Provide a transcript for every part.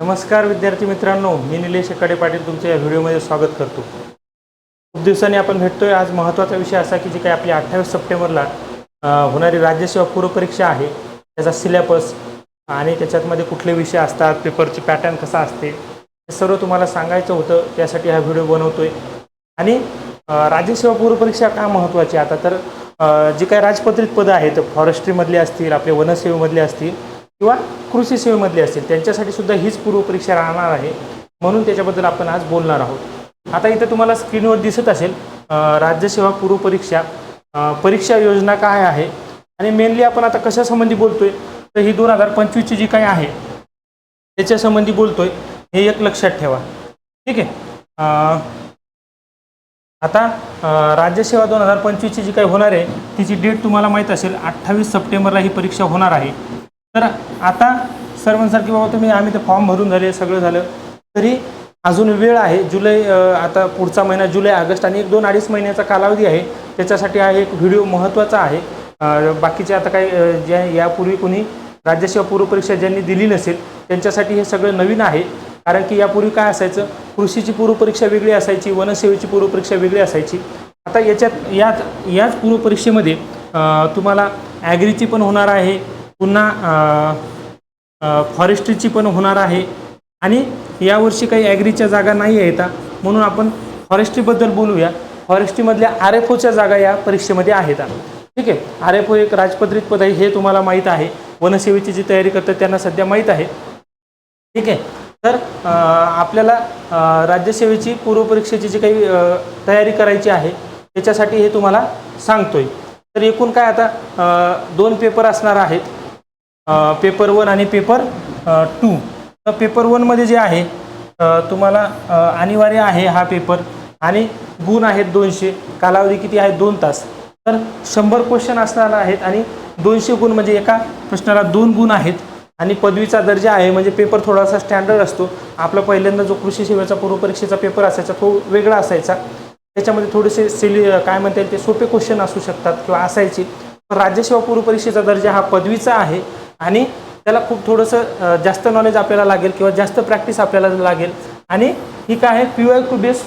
नमस्कार विद्यार्थी मित्रांनो मी निलेश एकाडे पाटील तुमचं या व्हिडिओमध्ये स्वागत करतो. खूप दिवसांनी आपण भेटतोय. आज महत्त्वाचा विषय असा की जी काही आपली अठ्ठावीस सप्टेंबरला होणारी राज्यसेवा पूर्वपरीक्षा आहे. त्याचा सिलेबस आणि त्याच्यातमध्ये कुठले विषय असतात पेपरची पॅटर्न कसा असते हे सर्व तुम्हाला सांगायचं होतं. त्यासाठी हा व्हिडिओ बनवतोय. आणि राज्यसेवा पूर्वपरीक्षा का महत्त्वाची? आता तर जी काही राजपत्रित पदं आहेत फॉरेस्ट्रीमधली असतील आपले वनसेवेमधले असतील किंवा कृषी सेवेमधले असतील त्यांच्यासाठी सुद्धा हीच पूर्वपरीक्षा राहणार आहे. म्हणून त्याच्याबद्दल आपण आज बोलणार आहोत. आता इथं तुम्हाला स्क्रीनवर दिसत असेल राज्यसेवा पूर्वपरीक्षा परीक्षा योजना काय आहे? आणि मेनली आपण आता कशासंबंधी बोलतोय? तर ही दोन हजार पंचवीसची जी काही आहे त्याच्यासंबंधी बोलतोय. हे एक लक्षात ठेवा. ठीक आहे? आता राज्यसेवा दोन हजार पंचवीसची जी काही होणार आहे तिची डेट तुम्हाला माहीत असेल अठ्ठावीस सप्टेंबरला ही परीक्षा होणार आहे. तर आता सर्वांसारखी बाबा तुम्ही आम्ही ते फॉर्म भरून झाले सगळं झालं. तरी अजून वेळ आहे. जुलै आता पुढचा महिना जुलै ऑगस्ट आणि एक दोन अडीच महिन्याचा कालावधी आहे. त्याच्यासाठी हा एक व्हिडिओ महत्त्वाचा आहे. बाकीचे आता काही जे ज्या यापूर्वी कोणी राज्यसेवा पूर्वपरीक्षा ज्यांनी दिली नसेल त्यांच्यासाठी हे सगळं नवीन आहे. कारण की यापूर्वी काय असायचं? कृषीची पूर्वपरीक्षा वेगळी असायची वनसेवेची पूर्वपरीक्षा वेगळी असायची. आता याच्यात याच याच पूर्वपरीक्षेमध्ये तुम्हाला ॲग्रीची पण होणार आहे पुन्हा फॉरेस्ट्रीची पण होणार आहे. आणि यावर्षी काही ॲग्रीच्या जागा नाही आहेत म्हणून आपण फॉरेस्ट्रीबद्दल बोलूया. फॉरेस्ट्रीमधल्या आर एफ ओच्या जागा या परीक्षेमध्ये आहेत ठीक आहे? आर एफ ओ एक राजपत्रित पद आहे हे तुम्हाला माहीत आहे. वनसेवेची जी तयारी करतात त्यांना सध्या माहीत आहे. ठीक आहे? तर आपल्याला राज्यसेवेची पूर्वपरीक्षेची जी काही तयारी करायची आहे त्याच्यासाठी हे तुम्हाला सांगतोय. तर एकूण काय आता दोन पेपर असणार आहेत. पेपर वन आणि पेपर टू तर पेपर वनमध्ये जे आहे तुम्हाला अनिवार्य आहे हा पेपर आणि गुण आहेत दोनशे. कालावधी किती आहे? दोन तास. तर शंभर क्वेश्चन असणार आहेत आणि दोनशे गुण म्हणजे एका प्रश्नाला दोन गुण आहेत. आणि पदवीचा दर्जा आहे म्हणजे पेपर थोडासा स्टँडर्ड असतो. आपला पहिल्यांदा जो कृषी सेवेचा पूर्वपरीक्षेचा पेपर असायचा तो वेगळा असायचा. त्याच्यामध्ये थोडेसे सिली काय म्हणता येईल ते सोपे क्वेश्चन असू शकतात किंवा असायचे. राज्यसेवा पूर्वपरीक्षेचा दर्जा हा पदवीचा आहे. आणि त्याला खूप थोडंसं जास्त नॉलेज आपल्याला लागेल किंवा जास्त प्रॅक्टिस आपल्याला लागेल. आणि ही काय आहे? पी वाय क्यू बेस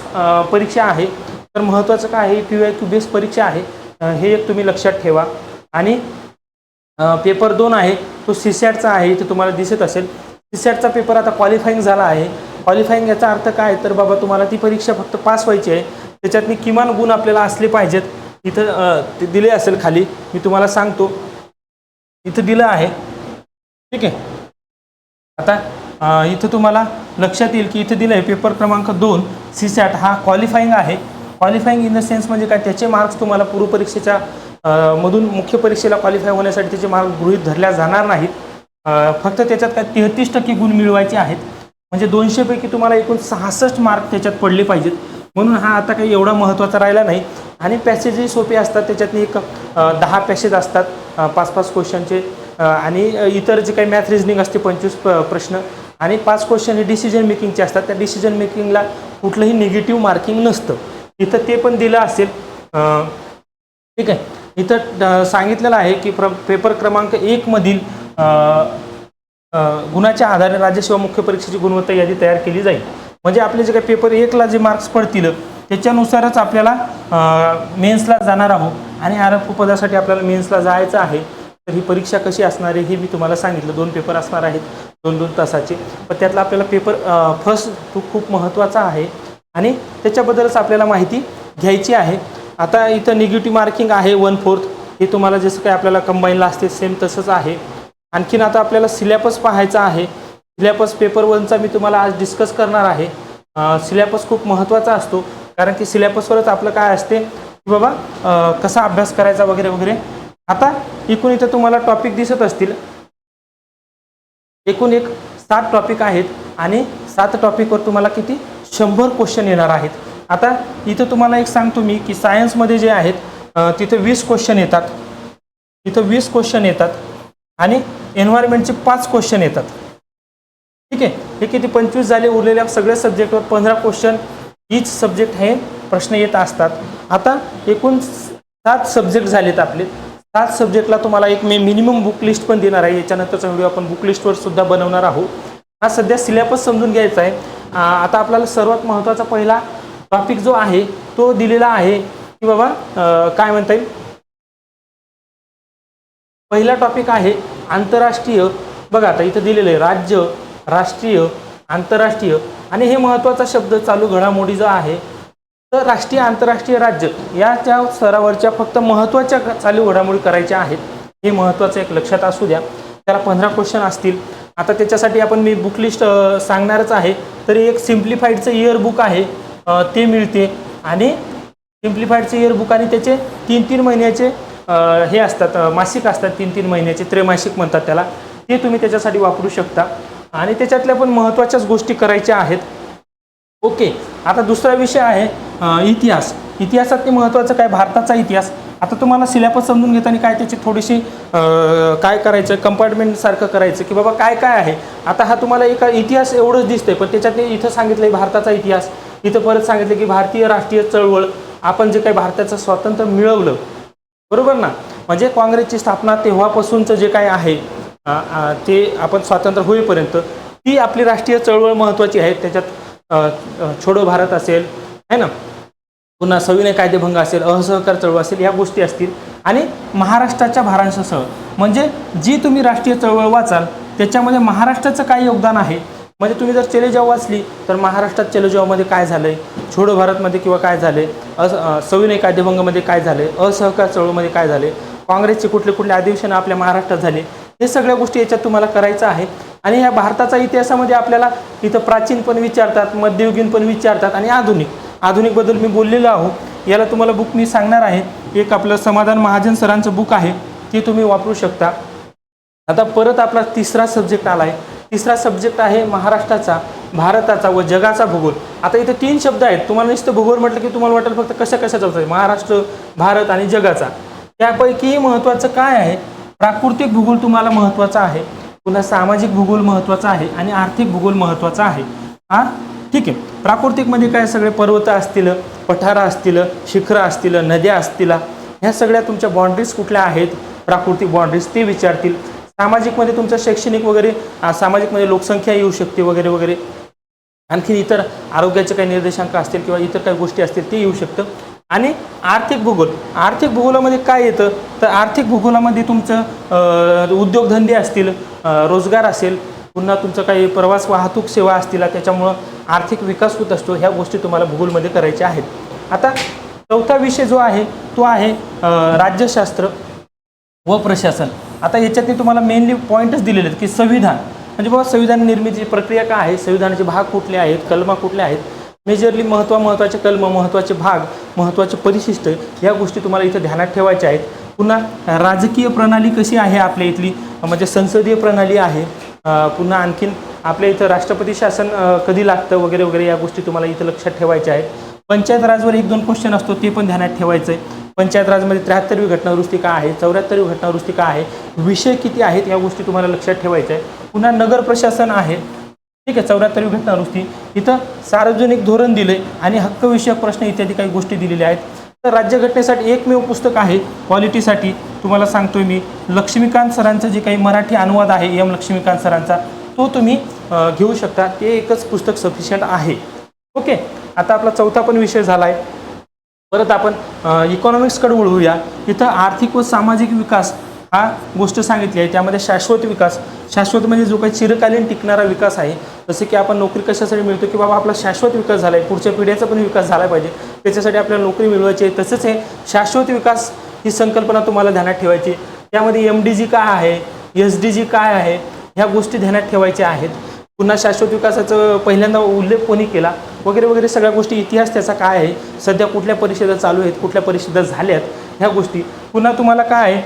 परीक्षा आहे. तर महत्त्वाचं काय आहे? पी वाय क्यू बेस परीक्षा आहे. हे एक तुम्ही लक्षात ठेवा. आणि पेपर दोन आहे. तो सीसॅटचा आहे. इथे तुम्हाला दिसत असेल. सीसॅटचा पेपर आता क्वालिफाईंग झाला आहे. क्वालिफाईंग याचा अर्थ काय? तर बाबा तुम्हाला ती परीक्षा फक्त पास व्हायची आहे. त्याच्यातनी किमान गुण आपल्याला असले पाहिजेत. इथं ते दिले असेल खाली. मी तुम्हाला सांगतो. इथं दिलं आहे. ठीक आहे. आता इथं तुम्हाला लक्षात येईल की इथं दिलं आहे पेपर क्रमांक दोन सी सॅट हा क्वालिफाईंग आहे. क्वालिफाईंग इन द सेन्स म्हणजे काय? त्याचे मार्क्स तुम्हाला पूर्वपरीक्षेच्या मधून मुख्य परीक्षेला क्वालिफाय होण्यासाठी त्याचे मार्क्स गृहीत धरल्या जाणार नाहीत. फक्त त्याच्यात काय तेहतीस टक्के गुण मिळवायचे आहेत. म्हणजे दोनशेपैकी तुम्हाला एकूण सहासष्ट मार्क त्याच्यात पडले पाहिजेत. म्हणून हा आता काही एवढा महत्त्वाचा राहिला नाही. आणि पॅसेजही सोपे असतात. त्याच्यातनी एक दहा पॅसेज असतात. पाच पाच क्वेश्चनचे आणि इतर जे काही मॅथ रिझनिंग असते पंचवीस प्रश्न आणि पाच क्वेश्चन हे डिसिजन मेकिंगचे असतात. त्या डिसिजन मेकिंगला कुठलंही निगेटिव्ह मार्किंग नसतं. इथं ते पण दिलं असेल. ठीक आहे. इथं सांगितलेलं आहे की प्र पेपर क्रमांक एकमधील गुणाच्या आधारे राज्यसेवा मुख्य परीक्षेची गुणवत्ता यादी तयार केली जाईल. म्हणजे आपले जे काही पेपर एकला जे मार्क्स पडतील त्याच्यानुसारच आपल्याला मेन्सला जाणार आहोत. आणि आर पदासाठी आपल्याला मेन्सला जायचं आहे. तर ही परीक्षा कशी असणार आहे हे मी तुम्हाला सांगितलं. दोन पेपर असणार आहेत दोन दोन तासाचे. पण त्यातला आपल्याला पेपर फर्स्ट तो खूप महत्त्वाचा आहे आणि त्याच्याबद्दलच आपल्याला माहिती घ्यायची आहे. आता इथं निगेटिव्ह मार्किंग आहे वन फोर्थ हे तुम्हाला जसं काही आपल्याला कंबाईनला असते सेम तसंच आहे. आणखीन आता आपल्याला सिलॅबस पाहायचा आहे. सिलॅबस पेपर वनचा मी तुम्हाला आज डिस्कस करणार आहे. सिलॅबस खूप महत्त्वाचा असतो. कारण की सिलॅबसवरच आपलं काय असते? की बाबा कसा अभ्यास करायचा वगैरे वगैरे. आता एकूण इथं तुम्हाला टॉपिक दिसत असतील. एकूण एक सात टॉपिक आहेत आणि सात टॉपिकवर तुम्हाला किती? शंभर क्वेश्चन येणार आहेत. आता इथं तुम्हाला एक सांगतो मी की सायन्समध्ये जे आहेत तिथं वीस क्वेश्चन येतात. इथं वीस क्वेश्चन येतात आणि एन्व्हायरमेंटचे पाच क्वेश्चन येतात. ठीक आहे? हे किती? पंचवीस झाले. उरलेल्या सगळ्या सब्जेक्टवर पंधरा क्वेश्चन ईच सब्जेक्ट हे प्रश्न येत असतात. आता एकूण सात सब्जेक्ट झालेत आपले. त्याच सब्जेक्टला तुम्हाला एक मी मिनिमम बुक लिस्ट पण देणार आहे. याच्यानंतरचा व्हिडिओ आपण बुक लिस्टवर सुद्धा बनवणार आहोत. हा सध्या सिलेबस समजून घ्यायचा आहे. आता आपल्याला सर्वात महत्त्वाचा पहिला टॉपिक जो आहे तो दिलेला आहे की बाबा काय म्हणता येईल? पहिला टॉपिक आहे आंतरराष्ट्रीय. बघा आता इथं दिलेलं आहे राज्य राष्ट्रीय आंतरराष्ट्रीय. आणि हे महत्त्वाचा शब्द चालू घडामोडी जो आहे तर राष्ट्रीय आंतरराष्ट्रीय राज्य या त्या स्तरावरच्या फक्त महत्त्वाच्या चालू घडामोडी करायच्या आहेत. हे महत्त्वाचं एक लक्षात असू द्या. त्याला पंधरा क्वेश्चन असतील. आता त्याच्यासाठी आपण मी बुक लिस्ट सांगणारच आहे. तरी एक सिम्प्लिफाईडचं इयर बुक आहे ते मिळते. आणि सिम्प्लिफाईडचं इयर बुक आणि त्याचे तीन तीन महिन्याचे हे असतात मासिक असतात. तीन तीन महिन्याचे त्रैमासिक म्हणतात त्याला. ते तुम्ही त्याच्यासाठी वापरू शकता. आणि त्याच्यातल्या पण महत्त्वाच्याच गोष्टी करायच्या आहेत. ओके. आता दुसरा विषय आहे. इतिहास. इतिहासात ते महत्त्वाचं काय? भारताचा इतिहास. आता तुम्हाला सिलेबस समजून घेताना काय त्याची थोडीशी काय करायचं? कंपार्टमेंटसारखं करायचं की बाबा काय काय आहे? आता हा तुम्हाला एका इतिहास एवढंच दिसतंय पण त्याच्यात ते इथं सांगितलं आहे भारताचा इतिहास. इथं परत सांगितलं की भारतीय राष्ट्रीय चळवळ. आपण जे काही भारताचं स्वातंत्र्य मिळवलं. बरोबर ना? म्हणजे काँग्रेसची स्थापना तेव्हापासूनचं जे काय आहे ते आपण स्वातंत्र्य होईपर्यंत ती आपली राष्ट्रीय चळवळ महत्त्वाची आहे. त्याच्यात छोडो भारत असेल है ना? पुन्हा सविनय कायदेभंग असेल असहकार चळवळ असेल या गोष्टी असतील. आणि महाराष्ट्राच्या भारांशासह म्हणजे जी तुम्ही राष्ट्रीय चळवळ वाचाल त्याच्यामध्ये महाराष्ट्राचं काय योगदान आहे? म्हणजे तुम्ही जर चलेजाव वाचली तर महाराष्ट्रात चलेजावमध्ये काय झालं आहे छोडो भारतमध्ये किंवा काय झाले अस सविनय कायदेभंगमध्ये काय झाले असहकार चळवळमध्ये काय झाले काँग्रेसचे कुठले कुठले अधिवेशन आपल्या महाराष्ट्रात झाले? हे सगळ्या गोष्टी याच्यात तुम्हाला करायचं आहे. आणि या भारताचा इतिहासामध्ये आपल्याला इथं प्राचीन पण विचारतात मध्ययुगीन पण विचारतात आणि आधुनिक. आधुनिकबद्दल मी बोललेलो आहो याला तुम्हाला बुक मी सांगणार आहे. एक आपलं समाधान महाजन सरांचं बुक आहे. ते तुम्ही वापरू शकता. आता परत आपला तिसरा सब्जेक्ट आला आहे तिसरा सब्जेक्ट आहे महाराष्ट्राचा भारताचा व जगाचा भूगोल. आता इथे तीन शब्द आहेत. तुम्हाला नुसतं भूगोल म्हटलं की तुम्हाला वाटेल फक्त कशा कशाचा होतं महाराष्ट्र भारत आणि जगाचा. त्यापैकी महत्त्वाचं काय आहे? प्राकृतिक भूगोल तुम्हाला महत्त्वाचा आहे. पुन्हा सामाजिक भूगोल महत्त्वाचा आहे आणि आर्थिक भूगोल महत्त्वाचा आहे. हा? ठीक आहे. प्राकृतिकमध्ये काय सगळे पर्वत असतील पठारं असतील शिखरं असतील नद्या असतील ह्या सगळ्या तुमच्या बाँड्रीज कुठल्या आहेत? प्राकृतिक बाँड्रीज ते विचारतील. सामाजिकमध्ये तुमचं शैक्षणिक वगैरे सामाजिकमध्ये लोकसंख्या येऊ शकते वगैरे वगैरे. आणखी इतर आरोग्याचे काही निर्देशांक असतील किंवा इतर काही गोष्टी असतील ते येऊ शकतं. आणि आर्थिक भूगोल आर्थिक भूगोलामध्ये काय येतं? तर आर्थिक भूगोलामध्ये तुमचं उद्योगधंदे असतील रोजगार असेल पुन्हा तुमचं काही प्रवास वाहतूक सेवा असतील त्याच्यामुळं आर्थिक विकास होत असतो ह्या गोष्टी तुम्हाला भूगोलमध्ये करायच्या आहेत. आता चौथा विषय जो आहे तो आहे राज्यशास्त्र व प्रशासन. आता याच्यात तुम्हाला मेनली पॉईंटच दिलेले आहेत की संविधान. म्हणजे बाबा संविधान निर्मितीची प्रक्रिया काय आहे? संविधानाचे भाग कुठले आहेत? कलमा कुठल्या आहेत? मेजरली महत्त्व महत्त्वाचे कलम महत्त्वाचे भाग महत्त्वाचे परिशिष्ट या गोष्टी तुम्हाला इथं ध्यानात ठेवायच्या आहेत. पुन्हा राजकीय प्रणाली कशी आहे आपल्या इथली? म्हणजे संसदीय प्रणाली आहे. पुन्हा आणखीन आपल्या इथं राष्ट्रपती शासन कधी लागतं वगैरे वगैरे या गोष्टी तुम्हाला इथं लक्षात ठेवायच्या आहेत. पंचायत राजवर एक दोन क्वेश्चन असतो ते पण ध्यानात ठेवायचं आहे पंचायत राजमध्ये त्र्याहत्तरवी घटनादुरुस्ती का आहे? चौऱ्याहत्तरवी घटनादुरुस्ती का आहे? विषय किती आहेत या गोष्टी तुम्हाला लक्षात ठेवायच्या. आहे पुन्हा नगर प्रशासन आहे. ठीक आहे चौऱ्याहत्तरवी घटनादुरुस्ती इथं सार्वजनिक धोरण दिले आणि हक्कविषयक प्रश्न इत्यादी काही गोष्टी दिलेल्या आहेत. तर राज्यघटनेसाठी एकमेव पुस्तक आहे क्वालिटीसाठी. तुम्हाला सांगतोय मी. लक्ष्मीकांत सरांचं जे काही मराठी अनुवाद आहे एम लक्ष्मीकांत सरांचा तो तुम्ही घेऊ शकता. ते एकच पुस्तक सफिशियंट आहे. ओके. आता आपला चौथा पण विषय झाला आहे परत आपण इकॉनॉमिक्सकडे वळूया. इथं आर्थिक व सामाजिक विकास हा गोष्ट सांगितली आहे. त्यामध्ये शाश्वत विकास. शाश्वत म्हणजे जो काही चिरकालीन टिकणारा विकास आहे. जसे की आपण नोकरी कशासाठी मिळतो की बाबा आपला शाश्वत विकास झाला आहे पुढच्या पिढ्याचा पण विकास झाला पाहिजे. त्याच्यासाठी आपल्याला नोकरी मिळवायची आहे. तसंच हे शाश्वत विकास ही संकल्पना तुम्हाला ध्यानात ठेवायची. त्यामध्ये एम डी जी काय आहे? एस डी जी काय आहे? ह्या गोष्टी ध्यानात ठेवायच्या आहेत. पुन्हा शाश्वत विकासाचं पहिल्यांदा उल्लेख कोणी केला? वगैरे वगैरे सगळ्या गोष्टी इतिहास त्याचा काय आहे? सध्या कुठल्या परिषदा चालू आहेत? कुठल्या परिषदा झाल्यात? ह्या गोष्टी. पुन्हा तुम्हाला काय आहे?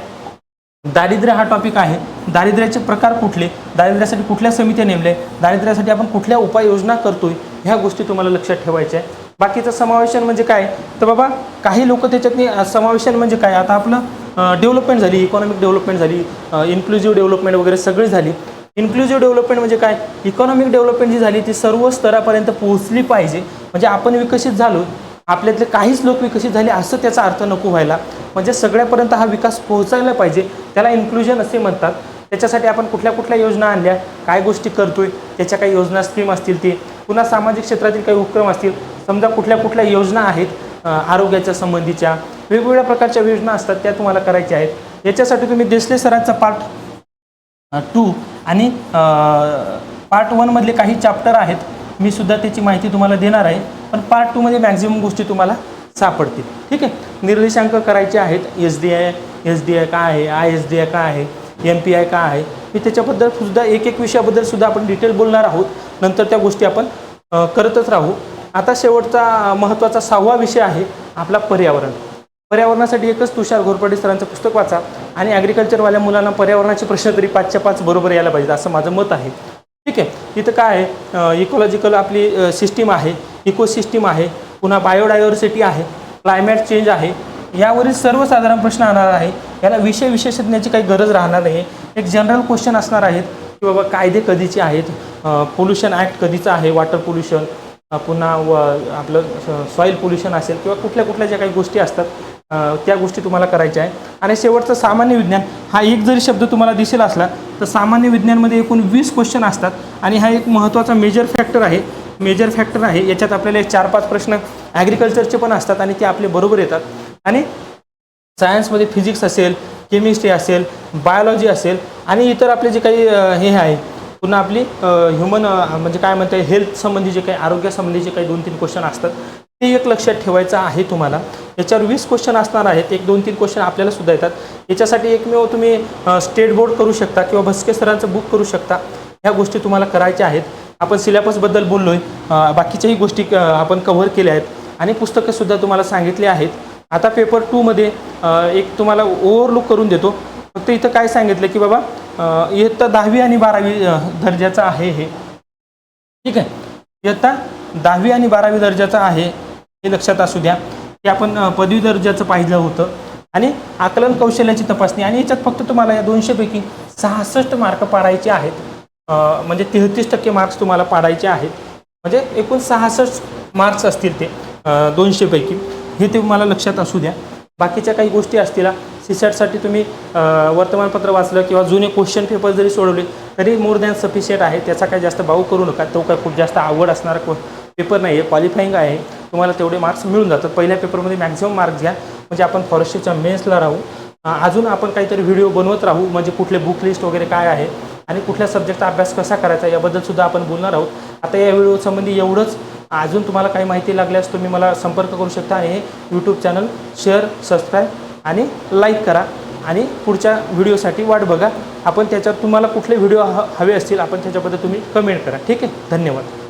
दारिद्र्य हा टॉपिक आहे. दारिद्र्याचे प्रकार कुठले? दारिद्र्यासाठी कुठल्या समित्या नेमल्या? दारिद्र्यासाठी आपण कुठल्या उपाययोजना करतोय? ह्या गोष्टी तुम्हाला लक्षात ठेवायच्या आहे बाकीचं समावेशन म्हणजे काय? तर बाबा काही लोक त्याच्यातनी समावेशन म्हणजे काय? आता आपलं डेव्हलपमेंट झाली इकॉनॉमिक डेव्हलपमेंट झाली इन्क्लुझिव्ह डेव्हलपमेंट वगैरे सगळी झाली. इन्क्लुझिव्ह डेव्हलपमेंट म्हणजे काय? इकॉनॉमिक डेव्हलपमेंट जी झाली ती सर्व स्तरापर्यंत पोहोचली पाहिजे. म्हणजे आपण विकसित झालो आपल्यातले काहीच लोक विकसित झाले असं त्याचा अर्थ नको व्हायला. म्हणजे सगळ्यापर्यंत हा विकास पोहोचायला पाहिजे. त्याला इन्क्लुजन असे म्हणतात. त्याच्यासाठी आपण कुठल्या कुठल्या योजना आणल्या काय गोष्टी करतोय त्याच्या काही योजना स्कीम असतील ते. पुन्हा सामाजिक क्षेत्रातील काही उपक्रम असतील. समजा कुठल्या कुठल्या योजना आहेत आरोग्याच्या संबंधीच्या. वेगवेगळ्या प्रकारच्या योजना असतात त्या तुम्हाला करायच्या आहेत. याच्यासाठी तुम्ही देसले सरांचा पार्ट टू आणि पार्ट वनमधले काही चॅप्टर आहेत मी सुद्धा त्याची माहिती तुम्हाला देणार आहे पण पार्ट टूमध्ये मॅक्झिमम गोष्टी तुम्हाला सापडतील. ठीक आहे? निर्देशांक करायचे आहेत S D I S D I काय आहे आय एस डी आय काय आहे एम पी आय काय आहे मी त्याच्याबद्दल सुद्धा एक एक विषयाबद्दल सुद्धा आपण डिटेल बोलणार आहोत. नंतर त्या गोष्टी आपण करतच राहू. आता शेवटचा महत्त्वाचा सहावा विषय आहे आपला पर्यावरण. पर्यावरणासाठी एकच तुषार घोरपडे सरांचं पुस्तक वाचा. आणि ॲग्रिकल्चरवाल्या मुलांना पर्यावरणाचे प्रश्न तरी पाचच्या पाच बरोबर यायला पाहिजे असं माझं मत आहे. ठीक आहे? इथं काय आहे? इकोलॉजिकल आपली सिस्टीम आहे इकोसिस्टीम आहे पुन्हा बायोडायव्हर्सिटी आहे क्लायमॅट चेंज आहे. यावरील सर्वसाधारण प्रश्न राहणार आहे. याला विषय विशेषज्ञाची काही गरज राहणार नाही. एक जनरल क्वेश्चन असणार आहेत की बाबा कायदे कधीचे आहेत? पोल्युशन ॲक्ट कधीचं आहे? वॉटर पोल्युशन पुन्हा व आपलं सॉईल पोल्युशन असेल किंवा कुठल्या कुठल्या ज्या काही गोष्टी असतात त्या गोष्टी तुम्हाला करायच्या आहे आणि शेवटचं सामान्य विज्ञान. हा एक जरी शब्द तुम्हाला दिसेल असला तर सामान्य विज्ञानमध्ये एकूण वीस क्वेश्चन असतात. आणि हा एक महत्त्वाचा मेजर फॅक्टर आहे. मेजर फॅक्टर आहे याच्यात आपल्याला एक चार पाच प्रश्न ॲग्रिकल्चरचे पण असतात आणि ते आपले बरोबर येतात. आणि सायन्समध्ये फिजिक्स असेल केमिस्ट्री असेल बायोलॉजी असेल आणि इतर आपले जे काही हे आहे पुन्हा आपली ह्युमन म्हणजे काय म्हणता हेल्थ संबंधी जे काही आरोग्यासंबंधी जे काही दोन तीन क्वेश्चन असतात ते एक लक्षात ठेवायचं आहे तुम्हाला. याच्यावर वीस क्वेश्चन असणार आहेत. एक दोन तीन क्वेश्चन आपल्याला सुद्धा येतात. याच्यासाठी एकमेव तुम्ही स्टेट बोर्ड करू शकता किंवा भस्के सरांचं बुक करू शकता. ह्या गोष्टी तुम्हाला करायच्या आहेत. आपण सिलेबसबद्दल बोललो आहे बाकीच्याही गोष्टी आपण कव्हर केल्या आहेत. आणि पुस्तकंसुद्धा तुम्हाला सांगितली आहेत. आता पेपर टूमध्ये एक तुम्हाला ओव्हरलुक करून देतो. फक्त इथं काय सांगितलं की बाबा इयत्ता दहावी आणि बारावी दर्जाचं आहे हे. ठीक आहे? इयत्ता दहावी आणि बारावी दर्जाचं आहे हे लक्षात असू द्या. ते आपण पदवी दर्जाचं पाहिलं होतं. आणि आकलन कौशल्याची तपासणी आणि याच्यात फक्त तुम्हाला या दोनशेपैकी सहासष्ट मार्क पाडायचे आहेत. म्हणजे तेहतीस टक्के मार्क्स तुम्हाला पाडायचे आहेत. म्हणजे एकूण सहासष्ट मार्क्स असतील ते दोनशेपैकी हे ते तुम्हाला लक्षात असू द्या. बाकीच्या काही गोष्टी असतील सीसॅटसाठी तुम्ही वर्तमानपत्र वाचलं किंवा जुने क्वेश्चन पेपर जरी सोडवले तरी मोर दॅन सफिशियंट आहे. त्याचा काही जास्त भाव करू नका. तो काय खूप जास्त आवड असणारा को पेपर नाही आहे क्वालिफाईंग आहे. तुम्हाला तेवढे मार्क्स मिळून जातात. पहिल्या पेपरमध्ये मॅक्झिमम मार्क्स घ्या. म्हणजे आपण फॉरेस्टच्या मेन्सला राहू. अजून आपण काहीतरी व्हिडिओ बनवत राहू. म्हणजे कुठले बुक लिस्ट वगैरे काय आहे आणि कुठल्या सब्जेक्टचा अभ्यास कसा करायचा याबद्दलसुद्धा आपण बोलणार आहोत. आता या व्हिडिओसंबंधी एवढंच. अजून तुम्हाला काही माहिती लागल्यास तुम्ही मला संपर्क करू शकता आणि हे यूट्यूब चॅनल शेअर सबस्क्राईब आणि लाईक करा. आणि पुढच्या व्हिडिओसाठी वाट बघा. आपण त्याच्यात तुम्हाला कुठले व्हिडिओ ह हवे असतील आपण त्याच्याबद्दल तुम्ही कमेंट करा. ठीक आहे? धन्यवाद.